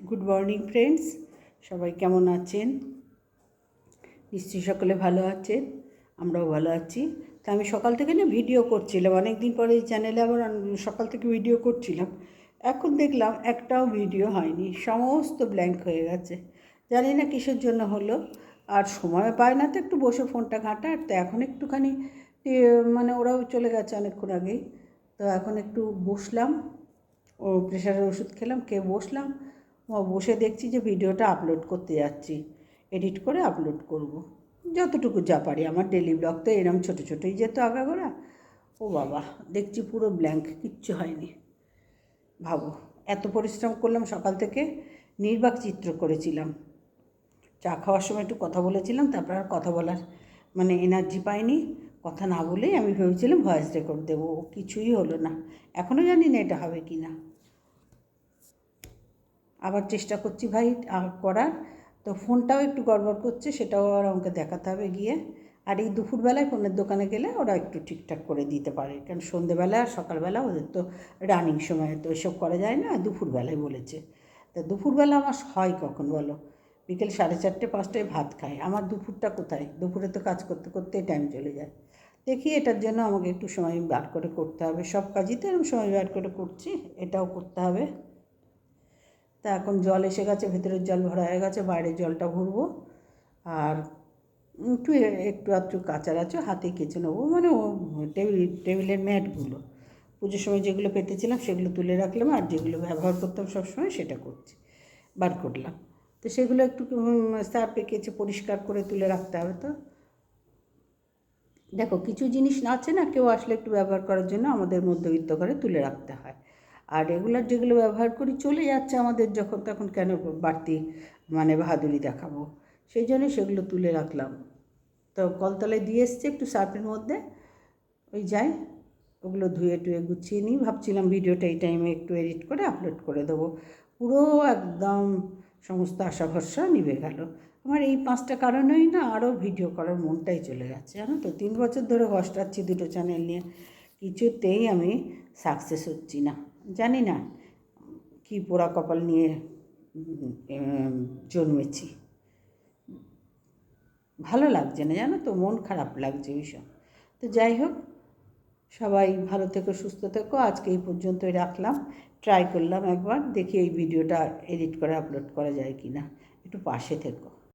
Good morning friends সবাই কেমন আছেন? নিশ্চয়ই সকলে ভালো আছেন, আমরাও ভালো আছি। তা আমি সকাল থেকে না ভিডিও করছিলাম। অনেক দিন পরে এই চ্যানেলে আবার সকাল থেকে ভিডিও করছিলাম। এখন দেখলাম একটাও ভিডিও হয়নি। সমস্ত ব্ল্যাঙ্ক হয়ে গেছে। জানি না কিসের জন্য হলো। আর সময় পায় না তো একটু বসে ফোনটা ঘাঁটার তো এখন একটুখানি মানে ওরাও চলে গেছে অনেকক্ষণ আগেই। তো এখন একটু বসলাম। ও প্রেশারের ওষুধ খেলাম, খেয়ে বসলাম। বসে দেখছি যে ভিডিওটা আপলোড করতে যাচ্ছি। এডিট করে আপলোড করব। যতটুকু যা পারি। আমার ডেলি ব্লগ তো এরম ছোটো ছোটোই যেত আগাগোড়া। ও বাবা, দেখছি পুরো ব্ল্যাঙ্ক কিচ্ছু হয়নি। ভাবো, এত পরিশ্রম করলাম সকাল থেকে, নির্বাক চিত্র করেছিলাম। চা খাওয়ার সময় একটু কথা বলেছিলাম, তারপর আর কথা বলার মানে এনার্জি পাইনি। কথা না বলেই আমি ভেবেছিলাম ভয়েস রেকর্ড দেবো। কিছুই হলো না। এখনও জানি না এটা হবে কি না আবার চেষ্টা করছি ভাই করার। তো ফোনটাও একটু গড়বড় করছে, সেটাও আর আমাকে দেখাতে হবে গিয়ে। আর এই দুপুরবেলায় ফোনের দোকানে গেলে ওরা একটু ঠিকঠাক করে দিতে পারে, কারণ সন্ধেবেলা আর সকালবেলা ওদের তো রানিং সময়, তো এসব করা যায় না, দুপুরবেলায় বলেছে। তা দুপুরবেলা আমার হয় কখন বলো? বিকেল সাড়ে চারটে, পাঁচটায় ভাত খাই আমার দুপুরটা কোথায়? দুপুরে তো কাজ করতে করতে টাইম চলে যায়। দেখি এটার জন্য আমাকে একটু সময় বার করে করতে হবে। সব কাজই তো এরকম সময় বার করে করছি, এটাও করতে হবে। তা এখন জল এসে গেছে, ভেতরের জল ভরা হয়ে গেছে, বাইরের জলটা ভরবো। আর একটু একটু আধটু কাঁচা আছে, হাতে কেচে নেব। মানে ও, টেবিল, টেবিলের ম্যাটগুলো। পুজোর সময় যেগুলো পেতেছিলাম সেগুলো তুলে রাখলাম, আর যেগুলো ব্যবহার করতাম সবসময় সেটা করছি, বার করলাম। তো সেগুলো একটু সার্ফে কেচে পরিষ্কার করে তুলে রাখতে হবে তো। দেখো, কিছু জিনিস না আছে না, কেউ আসলে একটু ব্যবহার করার জন্য আমাদের মধ্যবিত্ত ঘরে তুলে রাখতে হয়। আর রেগুলার যেগুলো ব্যবহার করি চলে যাচ্ছে আমাদের যখন, তখন কেন বাড়তি মানে বাহাদুরি দেখাবো? সেই জন্য সেগুলো তুলে রাখলাম। তো কলতলায় দিয়ে এসছে একটু সার্ফের মধ্যে। ওই যাই, ওগুলো ধুয়ে টুয়ে গুছিয়ে নিই। ভাবছিলাম ভিডিওটা এই টাইমে একটু এডিট করে আপলোড করে দেবো। পুরো একদম সমস্ত আশা ভরসা নিভে গেল। আমার এই পাঁচটা কারণেই না আরও ভিডিও করার মনটাই চলে যাচ্ছে, জানো তো? তিন বছর ধরে কষ্টাচ্ছি দুটো চ্যানেল নিয়ে। কিছুতেই আমি সাকসেস হচ্ছি না। জানি না কি পোড়া কপাল নিয়ে জন্মেছি। ভালো লাগছে না জানো তো? মন খারাপ লাগছে ভীষণ। তো যাই হোক, সবাই ভালো থেকো, সুস্থ থেকো। আজকে এই পর্যন্তই রাখলাম। ট্রাই করলাম একবার, দেখি এই ভিডিওটা এডিট করে আপলোড করা যায় কি না একটু পাশে থেকো।